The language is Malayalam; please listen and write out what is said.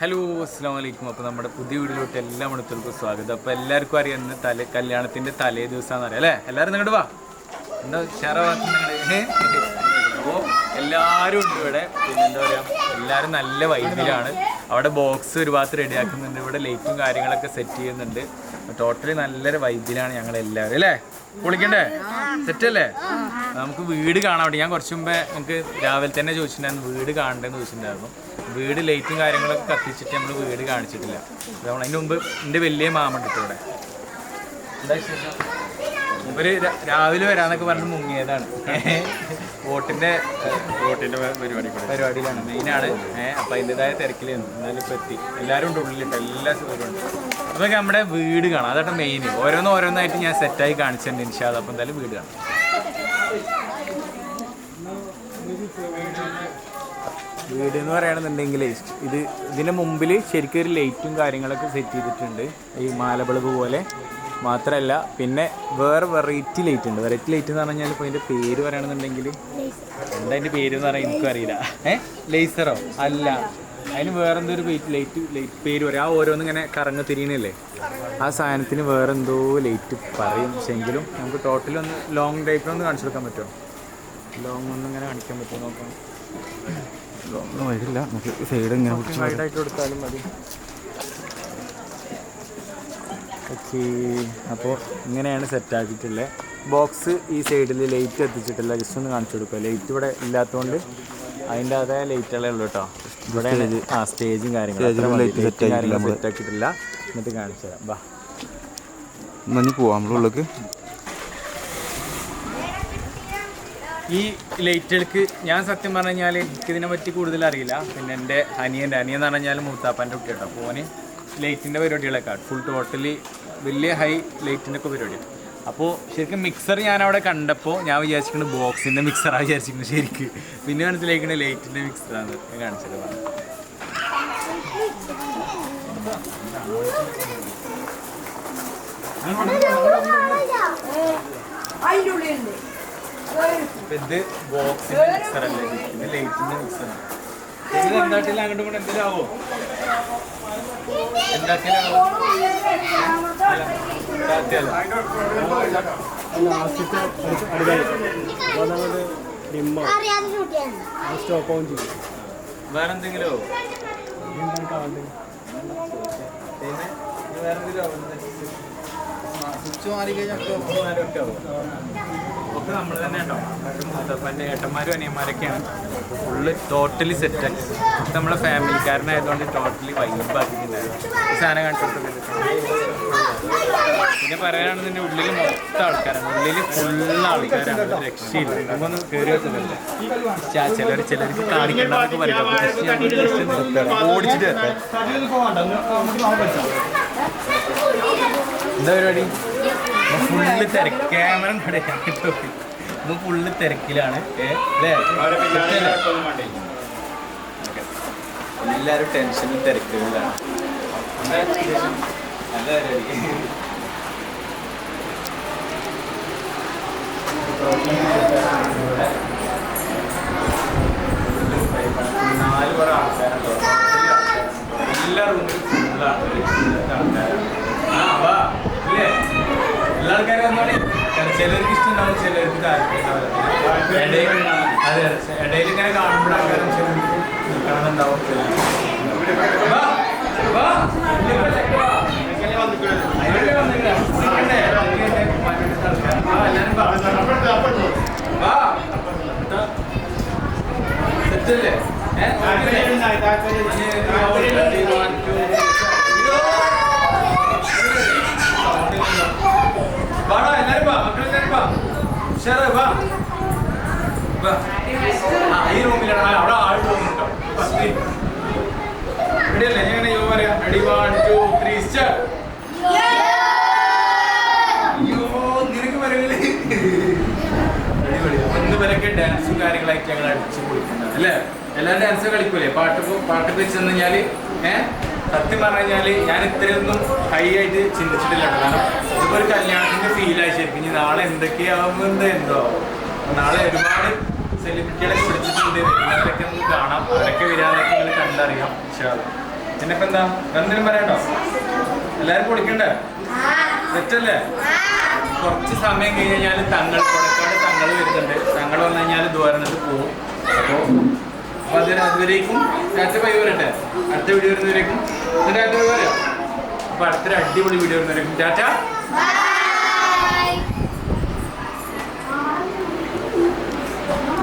ഹലോ അസ്സാം വലൈക്കും അപ്പോൾ നമ്മുടെ പുതിയ വീട്ടിലോട്ട് എല്ലാ മണിത്തർക്കും സ്വാഗതം. അപ്പോൾ എല്ലാവർക്കും അറിയാം ഇന്ന് തലേ കല്യാണത്തിന്റെ തലേ ദിവസമാണെന്ന് അറിയാം അല്ലേ? എല്ലാവരും നിങ്ങോട്ട് വാ. എന്താ ഉഷാറാവാത്ത അപ്പോൾ എല്ലാവരും ഉണ്ട് ഇവിടെ. പിന്നെ എന്താ പറയുക എല്ലാവരും നല്ല വൈബിലാണ് അവിടെ ബോക്സ് ഒരുപാട് ഭാഗത്ത് റെഡിയാക്കുന്നുണ്ട് ഇവിടെ ലൈറ്റും കാര്യങ്ങളൊക്കെ സെറ്റ് ചെയ്യുന്നുണ്ട്. ടോട്ടലി നല്ലൊരു വൈബിലാണ് ഞങ്ങൾ എല്ലാവരും അല്ലേ? കുളിക്കണ്ടേ സെറ്റല്ലേ? നമുക്ക് വീട് കാണാൻ വേണ്ടി. ഞാൻ കുറച്ച് മുമ്പേ നമുക്ക് രാവിലെ തന്നെ ചോദിച്ചിട്ടുണ്ടായിരുന്നു വീട് കാണണ്ടെന്ന് ചോദിച്ചിട്ടുണ്ടായിരുന്നു. വീട് ലൈറ്റും കാര്യങ്ങളൊക്കെ കത്തിച്ചിട്ട് നമ്മൾ വീട് കാണിച്ചിട്ടില്ല. നമ്മൾ അതിന് മുമ്പ് എന്റെ വലിയ മാമുണ്ട് ഇവിടെ. എന്താ വിശേഷം ഇവർ രാ- രാവിലെ വരാന്നൊക്കെ പറഞ്ഞ് മുങ്ങിയതാണ്. വോട്ടിന്റെ വോട്ടിന്റെ പരിപാടി പരിപാടിയിലാണ് മെയിനാണ്. ഏഹ് അപ്പൊ അതിന്റെതായ തിരക്കിലായിരുന്നു എന്നാലും ഇപ്പൊ എത്തി. എല്ലാവരും ഉണ്ട് ഉള്ളിലിട്ട് എല്ലാ സൗകര്യവും ഉണ്ട്. അപ്പൊ നമ്മുടെ വീട് കാണാം. അതാണ് മെയിൻ ഓരോന്ന് ഓരോന്നായിട്ട് ഞാൻ സെറ്റായി കാണിച്ചിട്ടുണ്ട് ഇൻഷാദ് അപ്പൊ എന്തായാലും വീട് കാണാം. വീട് എന്ന് പറയുകയാണെന്നുണ്ടെങ്കിൽ ഇത് ഇതിന് മുമ്പിൽ ശരിക്കും ഒരു ലൈറ്റും കാര്യങ്ങളൊക്കെ സെറ്റ് ചെയ്തിട്ടുണ്ട്. ഈ മാലബൾബ് പോലെ. മാത്രമല്ല പിന്നെ വേറെ വെറൈറ്റി ലൈറ്റ് ഉണ്ട്. വെറൈറ്റി ലൈറ്റ് എന്ന് പറഞ്ഞാൽ ഇപ്പോൾ അതിന്റെ പേര് പറയുകയാണെന്നുണ്ടെങ്കിൽ എന്താ അതിന്റെ പേര് എന്ന് പറയാൻ എനിക്കും അറിയില്ല. ഏ? ലേസറോ അല്ല. അതിന് വേറെന്തോ ഒരു ലൈറ്റ് ലൈറ്റ് പേര് പറയും. ആ ഓരോന്നും ഇങ്ങനെ കറങ്ങ തിരിയണില്ലേ? ആ സാധനത്തിന് വേറെന്തോ ലൈറ്റ് പറയും. പക്ഷെ എങ്കിലും നമുക്ക് ടോട്ടൽ ഒന്ന് ലോങ് ടൈപ്പിലൊന്ന് കാണിച്ചു കൊടുക്കാൻ പറ്റുമോ? ലോങ് ഒന്നും ഇങ്ങനെ കാണിക്കാൻ പറ്റുമോ? നോക്കാം. ലോങ് വരില്ല. നമുക്ക് സൈഡ് ഇങ്ങനെ വൈഡായിട്ട് കൊടുത്താലും മതി. അപ്പോൾ ഇങ്ങനെയാണ് സെറ്റാക്കിയിട്ടുള്ളത് ബോക്സ് ഈ സൈഡിൽ ലൈറ്റ് എത്തിച്ചിട്ടില്ല ജസ്റ്റ് ഒന്ന് കാണിച്ചു കൊടുക്കുക ലൈറ്റ് ഇവിടെ ഇല്ലാത്തതുകൊണ്ട് അതിന്റെ അതേ ലൈറ്റുകളേ ഉള്ളൂ കേട്ടോ ഇവിടെ ആ സ്റ്റേജും കാര്യങ്ങളും. Light set ആക്കിയിട്ടില്ല സെറ്റ് ആക്കിയിട്ടില്ല. എന്നിട്ട് കാണിച്ചു തരാം. ബാ. നന്ദി പോവാം നമ്മളുള്ളിലേക്ക് ഈ ലൈറ്റുകൾക്ക് ഞാൻ സത്യം പറഞ്ഞു കഴിഞ്ഞാൽ എനിക്കിതിനെ പറ്റി കൂടുതൽ അറിയില്ല. പിന്നെ എന്റെ അനിയന്റെ അനിയൻ എന്ന് പറഞ്ഞാൽ മൂത്താപ്പന്റെ കുട്ടി കേട്ടോ അപ്പോൾ ഓന് ലൈറ്റിന്റെ പരിപാടികളൊക്കെ ഫുൾ ടോട്ടലി വലിയ ഹൈ ലൈറ്റിന്റെ ഒക്കെ പരിപാടി അപ്പോൾ ശരിക്കും മിക്സർ ഞാൻ അവിടെ കണ്ടപ്പോൾ ഞാൻ വിചാരിച്ചിട്ടുണ്ട് ബോക്സിന്റെ മിക്സറാണ് വിചാരിച്ചിരിക്കുന്നത് ശരിക്ക്. പിന്നെ മനസ്സിലാക്കുന്നത് ലൈറ്റിന്റെ മിക്സറാണ് ഞാൻ കാണിച്ചത്. ഇത് ബോക്സിന്റെ മിക്സറല്ലേ ഇത് ലൈറ്റിന്റെ മിക്സറാണ് എന്താട്ടില്ല? അങ്ങോട്ടും കൂടെ എന്തെങ്കിലും ആവോ? എന്താക്കിയാലാവോ സാധ്യമല്ല അറിയാതെ ഷൂട്ടിയാണ് വേറെ എന്തെങ്കിലോ സ്വിച്ച് മാറി കഴിഞ്ഞാൽ ഒക്കെ ഒക്കെ നമ്മൾ തന്നെ ഉണ്ടോ? മുത്തപ്പന്റെ ഏട്ടന്മാരും അനിയന്മാരൊക്കെയാണ്. ഫുള്ള് ടോട്ടലി സെറ്റാക്കി നമ്മളെ ഫാമിലിക്കാരനായതുകൊണ്ട് ടോട്ടലി വൈബാക്കിയിട്ടുണ്ടായിരുന്നു ഈ സാധനം കണ്ടിട്ടുണ്ട് പിന്നെ പറയാനാണെന്നുണ്ടെങ്കിൽ ഉള്ളിൽ മൊത്തം ആൾക്കാരാണ്. ഉള്ളിൽ ഫുള്ള് ആൾക്കാരാണ്. രക്ഷയില്ല. നമുക്കൊന്ന് കയറി വെച്ചിട്ടില്ല ചിലർ ചിലർക്ക് കാണിക്കണ്ടെന്നൊക്കെ പറയാം. ഓടിച്ചിട്ട് എന്താ പരിപാടി? ഫുള്ള് തിരക്ക്. ക്യാമറ ഇപ്പൊ ഫുള്ള് തിരക്കിലാണ്. എല്ലാവരും ടെൻഷനും തിരക്കുകളിലാണ്? നല്ല പരിപാടി നാല് പേർ ആൾക്കാരുണ്ടോ. എല്ലാ റൂമിലും ഫുള്ളാണ് ആൾക്കാരാണ് ആ വാ ഇല്ലേ എല്ലാ ആൾക്കാരും വന്നോളി ചിലർക്ക് ഇഷ്ടമുണ്ടാവും ചിലർക്ക് താല്പര്യം ഇടയിൽ അതെ ഇടയിൽ ഇങ്ങനെ കാണുമ്പോൾ ആൾക്കാരും ചിലർക്ക് നിൽക്കണമെന്നുണ്ടാവും വാ, വാ, ഇങ്ങോട്ടേക്ക് വാ. അതിനല്ലേ വന്നില്ല. ഇരിക്കണ്ടേ? ആ, എല്ലാവരും വാ. വാ. സെറ്റല്ലേ ഏഹ് വാടാ എല്ലാരും വാ മക്കളെല്ലാരും വാ ഉഷാറ് വാ. ഈ റൂമിലാണ് അവിടെ ആൾ പോകുന്നുണ്ടോ. റെഡിയല്ലേ? ഞാൻ യോ പറയാം? Ready one two three start അയ്യോ നിനക്ക് പറയൽ അടിപൊളി. ഇന്ന് വരൊക്കെ ഡാൻസും കാര്യങ്ങളായിട്ട് ഞങ്ങൾ അടിച്ചു പൊളിക്കുന്നത് അല്ലേ? എല്ലാ ഡാൻസും കളിക്കൂലേ? പാട്ട് പോ- പാട്ടൊക്കെ വെച്ച് തന്നു കഴിഞ്ഞാൽ ഏഹ് സത്യം പറഞ്ഞു കഴിഞ്ഞാൽ ഞാൻ ഇത്രയൊന്നും ഹൈ ആയിട്ട് ചിന്തിച്ചിട്ടില്ല കാരണം ഇപ്പൊ ഒരു കല്യാണത്തിന്റെ ഫീൽ ശരിക്കും. ഇനി നാളെ എന്തൊക്കെയാവുന്നത് എന്തോ അപ്പൊ നാളെ ഒരുപാട് സെലിബ്രിറ്റികളെ പിടിച്ചിട്ടുണ്ട്. എല്ലാവരൊക്കെ ഒന്ന് കാണാം. അതൊക്കെ വരാതൊക്കെ നിങ്ങൾ കണ്ടറിയാം ഇൻഷാ അള്ളാ. എന്നിപ്പോ എന്താ? എന്തെങ്കിലും പറയണ്ടോ എല്ലാരും കുടിക്കണ്ടേ തെറ്റല്ലേ? കുറച്ച് സമയം കഴിഞ്ഞ് കഴിഞ്ഞാൽ തങ്ങൾ കൊടക്കാട് തങ്ങൾ വരുന്നുണ്ട്. തങ്ങൾ വന്നു കഴിഞ്ഞാൽ ദ്വാരണത്ത് പോകും അപ്പോൾ അപ്പോൾ അതിന് അതുവരേക്കും. അടുത്ത വീഡിയോ വരുന്നവരേക്കും. ടാറ്റ പൈ വരാം. അപ്പോൾ അടുത്തൊരു അടിപൊളി വീഡിയോ ഉണ്ടായിരിക്കും ടാറ്റ?